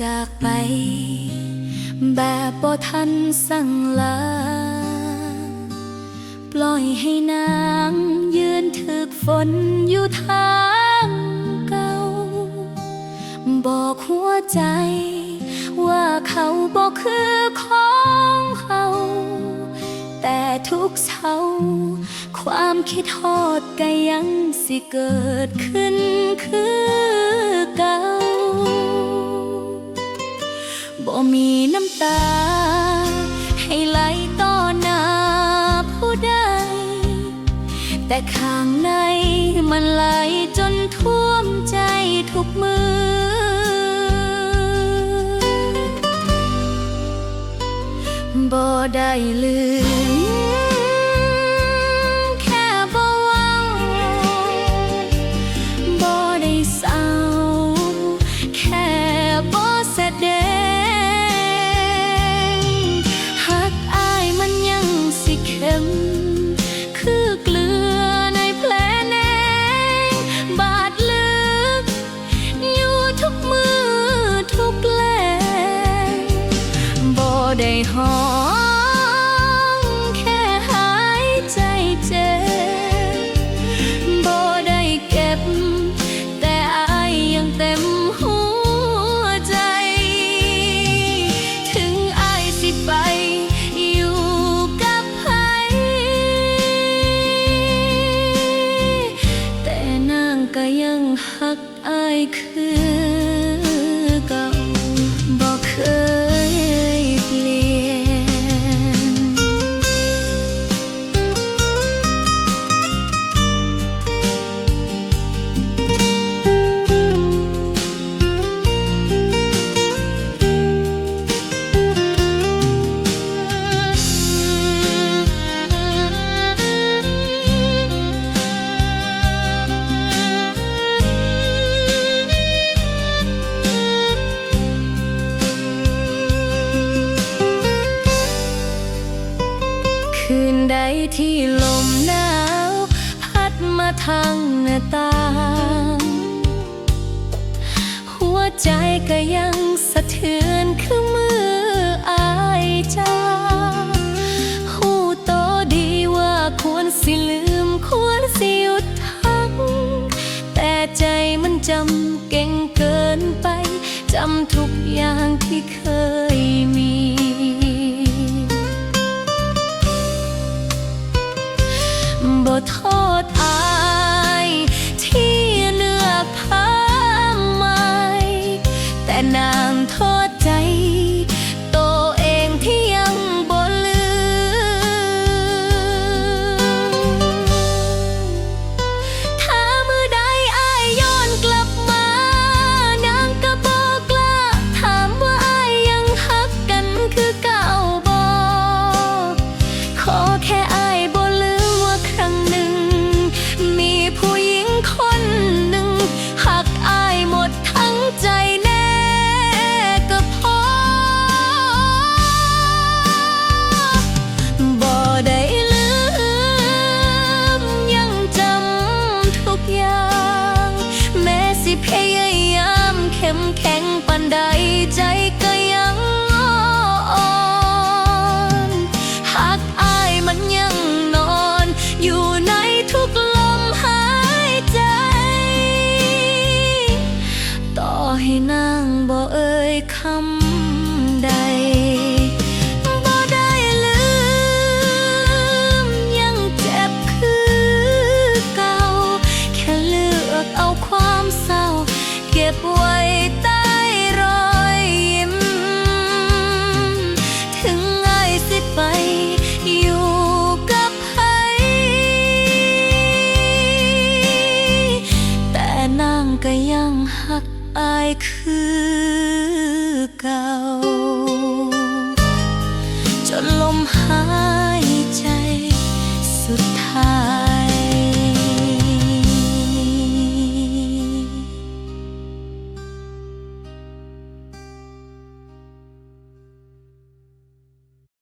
จากไป แบบบ่ทันสั่งลา ปล่อยให้นางยืนถึกฝนอยู่ทางเก่า บอกหัวใจ ว่าเขาบอกคือของเขาแต่ทุกเช้า ความคิดฮอดก็ยังสิเกิดขึ้นคือ มีน้ำตา ให้ไหลต่อหน้าผู้ใด แต่ข้างในมันไหลจนท่วมใจทุกมือบ่ได้ลืม ได้หอ ที่ลมหนาว พัดมาทางหน้าต่าง หัวใจก็ยังสะเทือนคือมืออายจาหูโตดีว่าควรสิลืมควรสิหยุดทักแต่ใจมันจำเก่งเกินไป จำทุกอย่างที่เคย แมเข้มแข็งปันใดใจก็ยังอ่อนหักอายมันยังนอน อยู่ในทุกลมหายใจ ต่อให้นางบ่เอ่ยคำใด 可高。